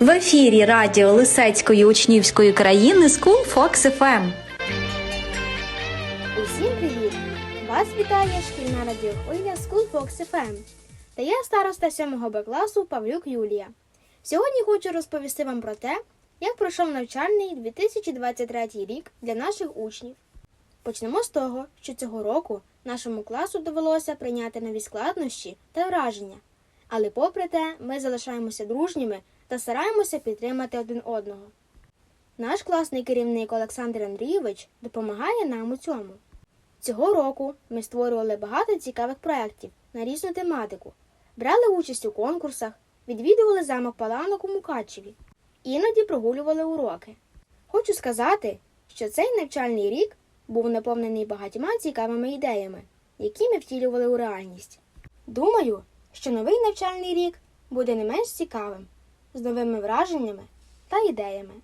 В ефірі радіо Лисецької учнівської країни School Fox FM. Усім привіт! Вас вітає шкільна радіохвиля School Fox FM. Та я староста 7 Б класу Павлюк Юлія. Сьогодні хочу розповісти вам про те, як пройшов навчальний 2023 рік для наших учнів. Почнемо з того, що цього року нашому класу довелося прийняти нові складнощі та враження. Але попри те, ми залишаємося дружніми та стараємося підтримати один одного. Наш класний керівник Олександр Андрійович допомагає нам у цьому. Цього року ми створювали багато цікавих проєктів на різну тематику, брали участь у конкурсах, відвідували замок Паланок у Мукачеві, іноді прогулювали уроки. Хочу сказати, що цей навчальний рік був наповнений багатьма цікавими ідеями, які ми втілювали у реальність. Думаю, що новий навчальний рік буде не менш цікавим, з новими враженнями та ідеями.